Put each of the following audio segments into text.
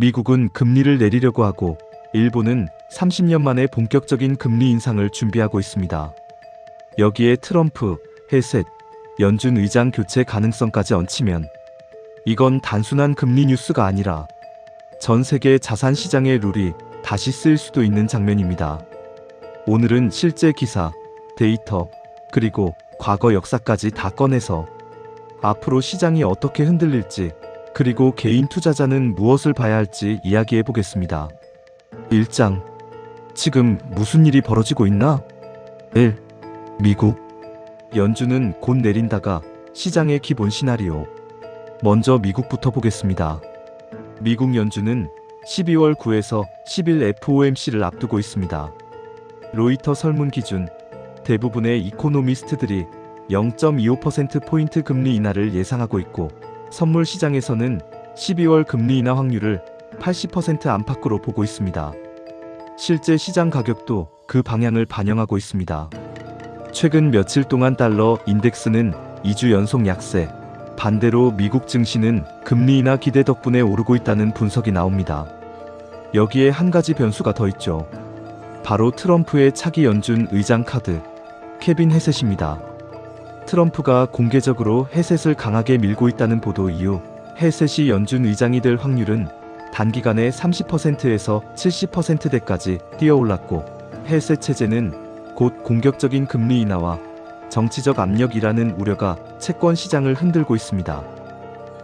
미국은 금리를 내리려고 하고 일본은 30년 만에 본격적인 금리 인상을 준비하고 있습니다. 여기에 트럼프, 헤셋, 연준 의장 교체 가능성까지 얹히면 이건 단순한 금리 뉴스가 아니라 전 세계 자산 시장의 룰이 다시 쓰일 수도 있는 장면입니다. 오늘은 실제 기사, 데이터, 그리고 과거 역사까지 다 꺼내서 앞으로 시장이 어떻게 흔들릴지, 그리고 개인 투자자는 무엇을 봐야 할지 이야기해 보겠습니다. 1장. 지금 무슨 일이 벌어지고 있나? 1. 미국. 연준은 곧 내린다가 시장의 기본 시나리오. 먼저 미국부터 보겠습니다. 미국 연준은 12월 9에서 10일 FOMC를 앞두고 있습니다. 로이터 설문 기준 대부분의 이코노미스트들이 0.25%포인트 금리 인하를 예상하고 있고 선물 시장에서는 12월 금리 인하 확률을 80% 안팎으로 보고 있습니다. 실제 시장 가격도 그 방향을 반영하고 있습니다. 최근 며칠 동안 달러 인덱스는 2주 연속 약세, 반대로 미국 증시는 금리 인하 기대 덕분에 오르고 있다는 분석이 나옵니다. 여기에 한 가지 변수가 더 있죠. 바로 트럼프의 차기 연준 의장 카드, 케빈 헤셋입니다. 트럼프가 공개적으로 헤셋을 강하게 밀고 있다는 보도 이후 헤셋이 연준 의장이 될 확률은 단기간에 30%에서 70%대까지 뛰어올랐고 헤셋 체제는 곧 공격적인 금리 인하와 정치적 압력이라는 우려가 채권 시장을 흔들고 있습니다.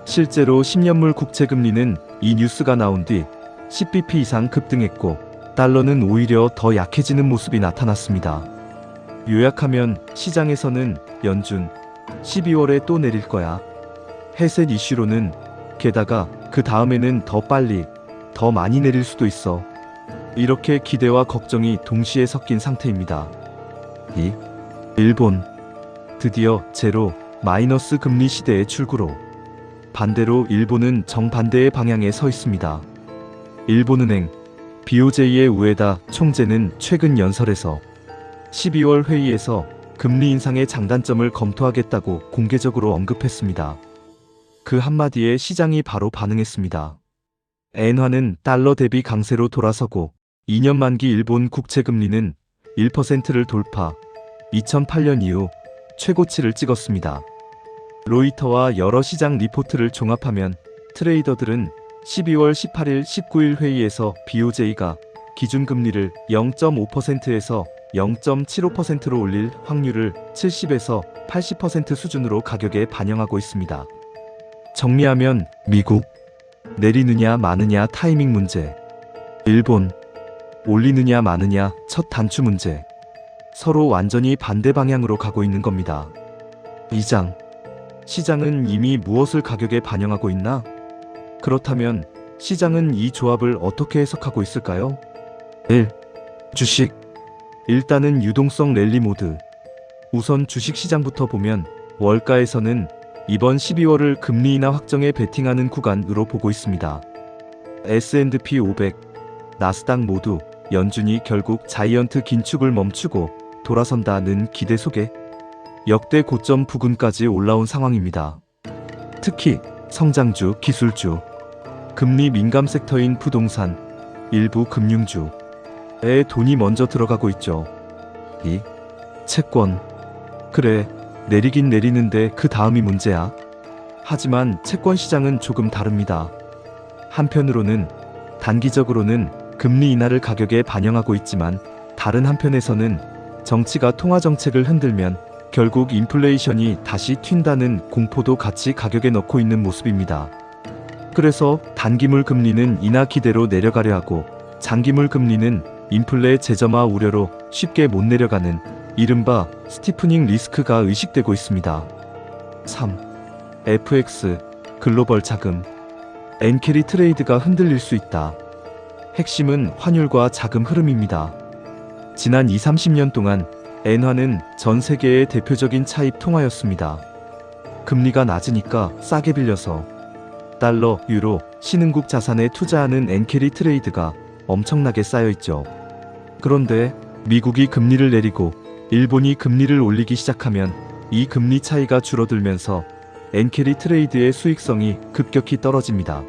실제로 10년물 국채 금리는 이 뉴스가 나온 뒤 10bp 이상 급등했고 달러는 오히려 더 약해지는 모습이 나타났습니다. 요약하면 시장에서는 연준 12월에 또 내릴 거야. 헤셋 이슈로는 게다가 그 다음에는 더 빨리, 더 많이 내릴 수도 있어. 이렇게 기대와 걱정이 동시에 섞인 상태입니다. 2. 일본. 드디어 제로, 마이너스 금리 시대의 출구로. 반대로 일본은 정반대의 방향에 서 있습니다. 일본은행, BOJ의 우에다 총재는 최근 연설에서 12월 회의에서 금리 인상의 장단점을 검토하겠다고 공개적으로 언급했습니다. 그 한마디에 시장이 바로 반응했습니다. 엔화는 달러 대비 강세로 돌아서고 2년 만기 일본 국채 금리는 1%를 돌파, 2008년 이후 최고치를 찍었습니다. 로이터와 여러 시장 리포트를 종합하면 트레이더들은 12월 18일 19일 회의에서 BOJ가 기준금리를 0.5%에서 0.75%로 올릴 확률을 70에서 80% 수준으로 가격에 반영하고 있습니다. 정리하면 미국 내리느냐 마느냐 타이밍 문제 일본 올리느냐 마느냐 첫 단추 문제 서로 완전히 반대 방향으로 가고 있는 겁니다. 2장 시장은 이미 무엇을 가격에 반영하고 있나? 그렇다면 시장은 이 조합을 어떻게 해석하고 있을까요? 1. 주식 일단은 유동성 랠리 모드 우선 주식 시장부터 보면 월가에서는 이번 12월을 금리 인하 확정에 베팅하는 구간으로 보고 있습니다. S&P 500, 나스닥 모두 연준이 결국 자이언트 긴축을 멈추고 돌아선다는 기대 속에 역대 고점 부근까지 올라온 상황입니다. 특히 성장주, 기술주, 금리 민감 섹터인 부동산, 일부 금융주 에 돈이 먼저 들어가고 있죠. 2. 채권. 그래, 내리긴 내리는데 그 다음이 문제야. 하지만 채권 시장은 조금 다릅니다. 한편으로는 단기적으로는 금리 인하를 가격에 반영하고 있지만 다른 한편에서는 정치가 통화 정책을 흔들면 결국 인플레이션이 다시 튄다는 공포도 같이 가격에 넣고 있는 모습입니다. 그래서 단기물 금리는 인하 기대로 내려가려 하고 장기물 금리는 인플레 재점화 우려로 쉽게 못 내려가는 이른바 스티프닝 리스크가 의식되고 있습니다. 3. FX 글로벌 자금 엔캐리 트레이드가 흔들릴 수 있다. 핵심은 환율과 자금 흐름입니다. 지난 2, 30년 동안 엔화는 전 세계의 대표적인 차입 통화였습니다. 금리가 낮으니까 싸게 빌려서 달러, 유로, 신흥국 자산에 투자하는 엔캐리 트레이드가 엄청나게 쌓여 있죠. 그런데 미국이 금리를 내리고 일본이 금리를 올리기 시작하면 이 금리 차이가 줄어들면서 엔캐리 트레이드의 수익성이 급격히 떨어집니다.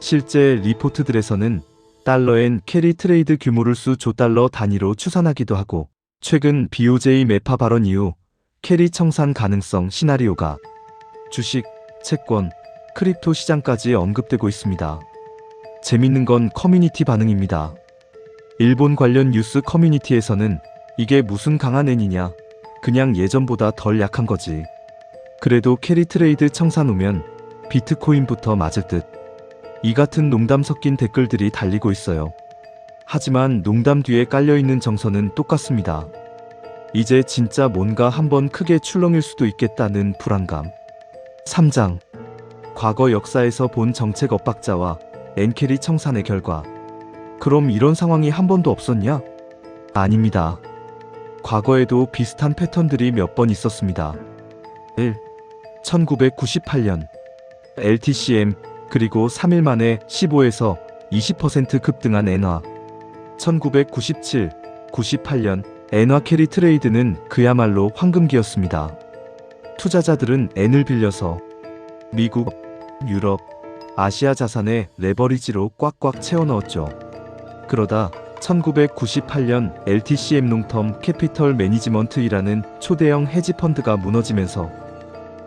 실제 리포트들에서는 달러엔 캐리 트레이드 규모를 수 조 달러 단위로 추산하기도 하고 최근 BOJ 매파 발언 이후 캐리 청산 가능성 시나리오가 주식, 채권, 크립토 시장까지 언급되고 있습니다. 재밌는 건 커뮤니티 반응입니다. 일본 관련 뉴스 커뮤니티에서는 이게 무슨 강한 애니냐. 그냥 예전보다 덜 약한 거지. 그래도 캐리 트레이드 청산 오면 비트코인부터 맞을 듯. 이 같은 농담 섞인 댓글들이 달리고 있어요. 하지만 농담 뒤에 깔려있는 정서는 똑같습니다. 이제 진짜 뭔가 한번 크게 출렁일 수도 있겠다는 불안감. 3장. 과거 역사에서 본 정책 엇박자와 엔캐리 청산의 결과. 그럼 이런 상황이 한 번도 없었냐? 아닙니다. 과거에도 비슷한 패턴들이 몇 번 있었습니다. 1. 1998년 LTCM 그리고 3일 만에 15에서 20% 급등한 엔화 1997, 98년 엔화 캐리 트레이드는 그야말로 황금기였습니다. 투자자들은 엔을 빌려서 미국, 유럽, 아시아 자산에 레버리지로 꽉꽉 채워 넣었죠. 그러다 1998년 LTCM 롱텀 캐피털 매니지먼트이라는 초대형 헤지 펀드가 무너지면서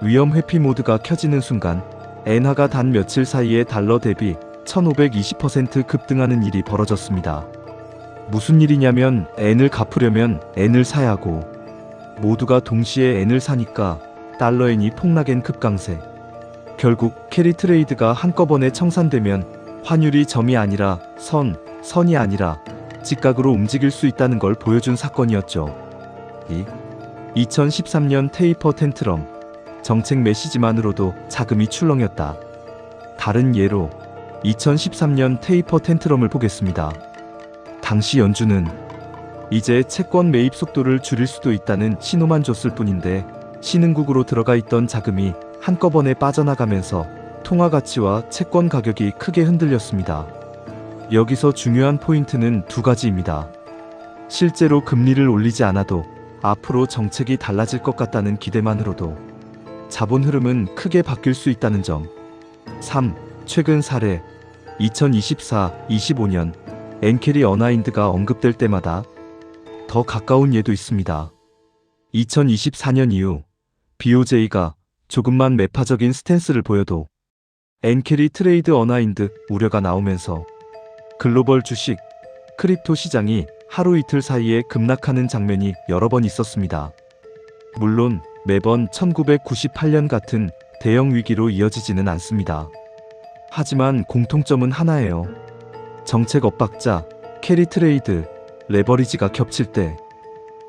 위험 회피 모드가 켜지는 순간 엔화가 단 며칠 사이에 달러 대비 1520% 급등하는 일이 벌어졌습니다. 무슨 일이냐면 엔을 갚으려면 엔을 사야 하고 모두가 동시에 엔을 사니까 달러 엔이 폭락엔 급강세. 결국 캐리 트레이드가 한꺼번에 청산되면 환율이 점이 아니라 선, 선이 아니라 직각으로 움직일 수 있다는 걸 보여준 사건이었죠. 이 2013년 테이퍼 텐트럼 정책 메시지만으로도 자금이 출렁였다. 다른 예로 2013년 테이퍼 텐트럼을 보겠습니다. 당시 연준은 이제 채권 매입 속도를 줄일 수도 있다는 신호만 줬을 뿐인데 신흥국으로 들어가 있던 자금이 한꺼번에 빠져나가면서 통화 가치와 채권 가격이 크게 흔들렸습니다. 여기서 중요한 포인트는 두 가지입니다. 실제로 금리를 올리지 않아도 앞으로 정책이 달라질 것 같다는 기대만으로도 자본 흐름은 크게 바뀔 수 있다는 점. 3. 최근 사례 2024-25년 엔캐리 어나인드가 언급될 때마다 더 가까운 예도 있습니다. 2024년 이후 BOJ가 조금만 매파적인 스탠스를 보여도 엔캐리 트레이드 어나인드 우려가 나오면서 글로벌 주식, 크립토 시장이 하루 이틀 사이에 급락하는 장면이 여러 번 있었습니다. 물론 매번 1998년 같은 대형 위기로 이어지지는 않습니다. 하지만 공통점은 하나예요. 정책 엇박자, 캐리 트레이드, 레버리지가 겹칠 때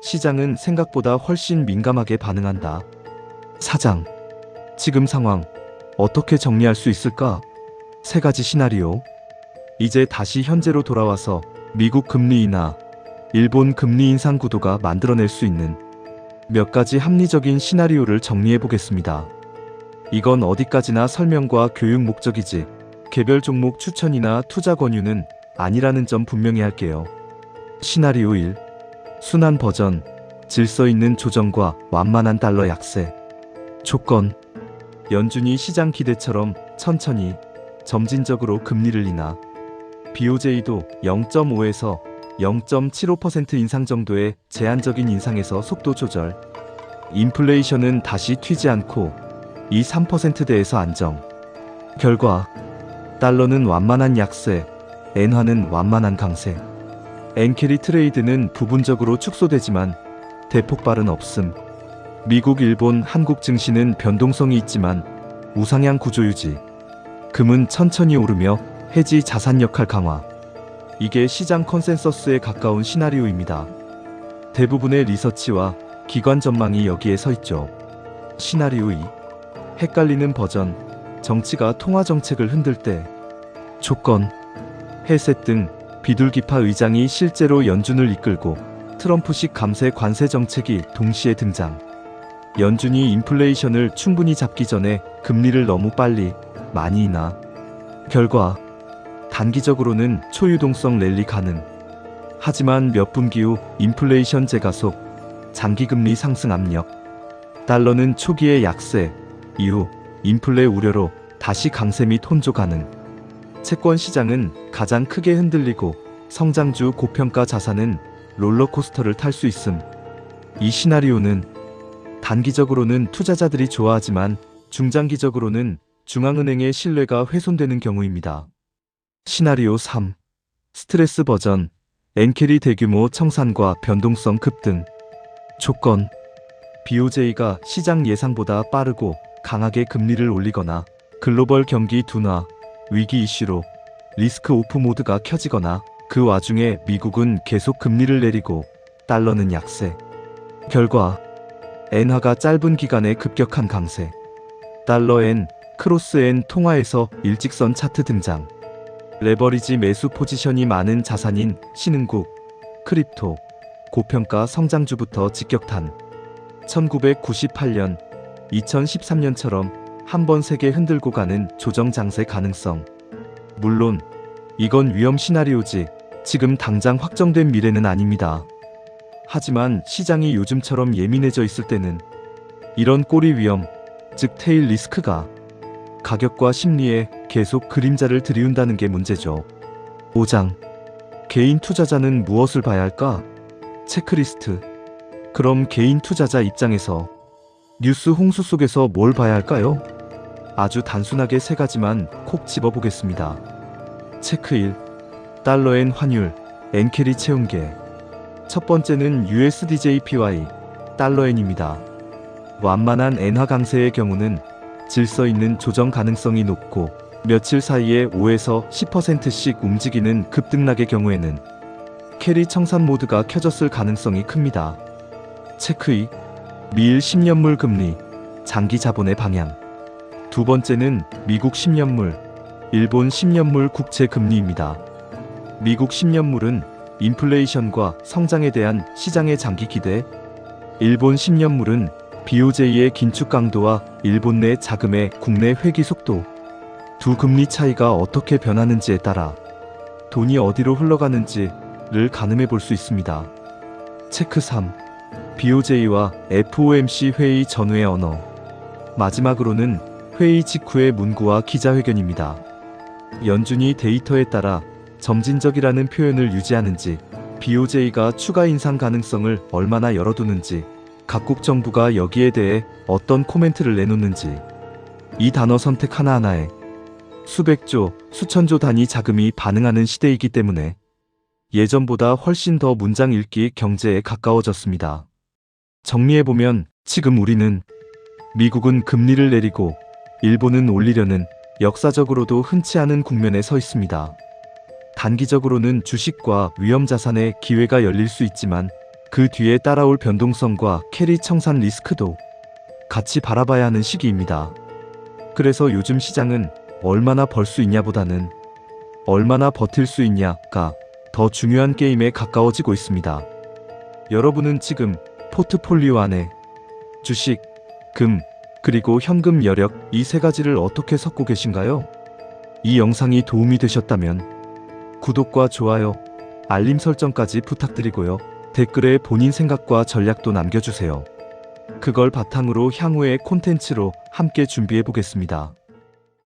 시장은 생각보다 훨씬 민감하게 반응한다. 사장. 지금 상황 어떻게 정리할 수 있을까? 세 가지 시나리오. 이제 다시 현재로 돌아와서 미국 금리 인하, 일본 금리 인상 구도가 만들어낼 수 있는 몇 가지 합리적인 시나리오를 정리해 보겠습니다. 이건 어디까지나 설명과 교육 목적이지 개별 종목 추천이나 투자 권유는 아니라는 점 분명히 할게요. 시나리오 1. 순환 버전. 질서 있는 조정과 완만한 달러 약세. 조건. 연준이 시장 기대처럼 천천히 점진적으로 금리를 인하. BOJ도 0.5에서 0.75% 인상 정도의 제한적인 인상에서 속도 조절. 인플레이션은 다시 튀지 않고 이 3%대에서 안정. 결과 달러는 완만한 약세, 엔화는 완만한 강세. 엔캐리 트레이드는 부분적으로 축소되지만 대폭발은 없음. 미국, 일본, 한국 증시는 변동성이 있지만 우상향 구조 유지. 금은 천천히 오르며 해지 자산 역할 강화. 이게 시장 컨센서스에 가까운 시나리오입니다. 대부분의 리서치와 기관 전망이 여기에 서 있죠. 시나리오 2. 헷갈리는 버전. 정치가 통화 정책을 흔들 때. 조건. 해셋 등 비둘기파 의장이 실제로 연준을 이끌고 트럼프식 감세 관세 정책이 동시에 등장. 연준이 인플레이션을 충분히 잡기 전에 금리를 너무 빨리 많이 인하. 결과 단기적으로는 초유동성 랠리 가능. 하지만 몇 분기 후 인플레이션 재가속, 장기금리 상승 압력, 달러는 초기의 약세, 이후 인플레 우려로 다시 강세 및 혼조 가능. 채권 시장은 가장 크게 흔들리고 성장주 고평가 자산은 롤러코스터를 탈 수 있음. 이 시나리오는 단기적으로는 투자자들이 좋아하지만 중장기적으로는 중앙은행의 신뢰가 훼손되는 경우입니다. 시나리오 3. 스트레스 버전. 엔캐리 대규모 청산과 변동성 급등. 조건. BOJ가 시장 예상보다 빠르고 강하게 금리를 올리거나 글로벌 경기 둔화, 위기 이슈로 리스크 오프 모드가 켜지거나 그 와중에 미국은 계속 금리를 내리고 달러는 약세. 결과 엔화가 짧은 기간에 급격한 강세. 달러 엔 크로스 엔 통화에서 일직선 차트 등장. 레버리지 매수 포지션이 많은 자산인 신흥국, 크립토, 고평가 성장주부터 직격탄. 1998년, 2013년처럼 한 번 세게 흔들고 가는 조정 장세 가능성. 물론 이건 위험 시나리오지 지금 당장 확정된 미래는 아닙니다. 하지만 시장이 요즘처럼 예민해져 있을 때는 이런 꼬리 위험, 즉 테일 리스크가 가격과 심리에 계속 그림자를 들이운다는 게 문제죠. 5장. 개인 투자자는 무엇을 봐야 할까? 체크리스트. 그럼 개인 투자자 입장에서 뉴스 홍수 속에서 뭘 봐야 할까요? 아주 단순하게 세 가지만 콕 집어보겠습니다. 체크 1. 달러엔 환율, 엔캐리 채운계. 첫 번째는 USDJPY, 달러엔입니다. 완만한 엔화 강세의 경우는 질서 있는 조정 가능성이 높고 며칠 사이에 5에서 10%씩 움직이는 급등락의 경우에는 캐리 청산 모드가 켜졌을 가능성이 큽니다. 체크 2. 미일 10년물 금리, 장기 자본의 방향. 두 번째는 미국 10년물, 일본 10년물 국채 금리입니다. 미국 10년물은 인플레이션과 성장에 대한 시장의 장기 기대, 일본 10년물은 BOJ의 긴축 강도와 일본 내 자금의 국내 회귀 속도, 두 금리 차이가 어떻게 변하는지에 따라 돈이 어디로 흘러가는지를 가늠해 볼 수 있습니다. 체크 3. BOJ와 FOMC 회의 전후의 언어. 마지막으로는 회의 직후의 문구와 기자회견입니다. 연준이 데이터에 따라 점진적이라는 표현을 유지하는지, BOJ가 추가 인상 가능성을 얼마나 열어두는지, 각국 정부가 여기에 대해 어떤 코멘트를 내놓는지, 이 단어 선택 하나하나에 수백조, 수천조 단위 자금이 반응하는 시대이기 때문에 예전보다 훨씬 더 문장 읽기 경제에 가까워졌습니다. 정리해보면 지금 우리는 미국은 금리를 내리고 일본은 올리려는 역사적으로도 흔치 않은 국면에 서 있습니다. 단기적으로는 주식과 위험 자산의 기회가 열릴 수 있지만 그 뒤에 따라올 변동성과 캐리 청산 리스크도 같이 바라봐야 하는 시기입니다. 그래서 요즘 시장은 얼마나 벌 수 있냐보다는 얼마나 버틸 수 있냐가 더 중요한 게임에 가까워지고 있습니다. 여러분은 지금 포트폴리오 안에 주식, 금, 그리고 현금 여력 이 세 가지를 어떻게 섞고 계신가요? 이 영상이 도움이 되셨다면 구독과 좋아요, 알림 설정까지 부탁드리고요. 댓글에 본인 생각과 전략도 남겨주세요. 그걸 바탕으로 향후의 콘텐츠로 함께 준비해 보겠습니다.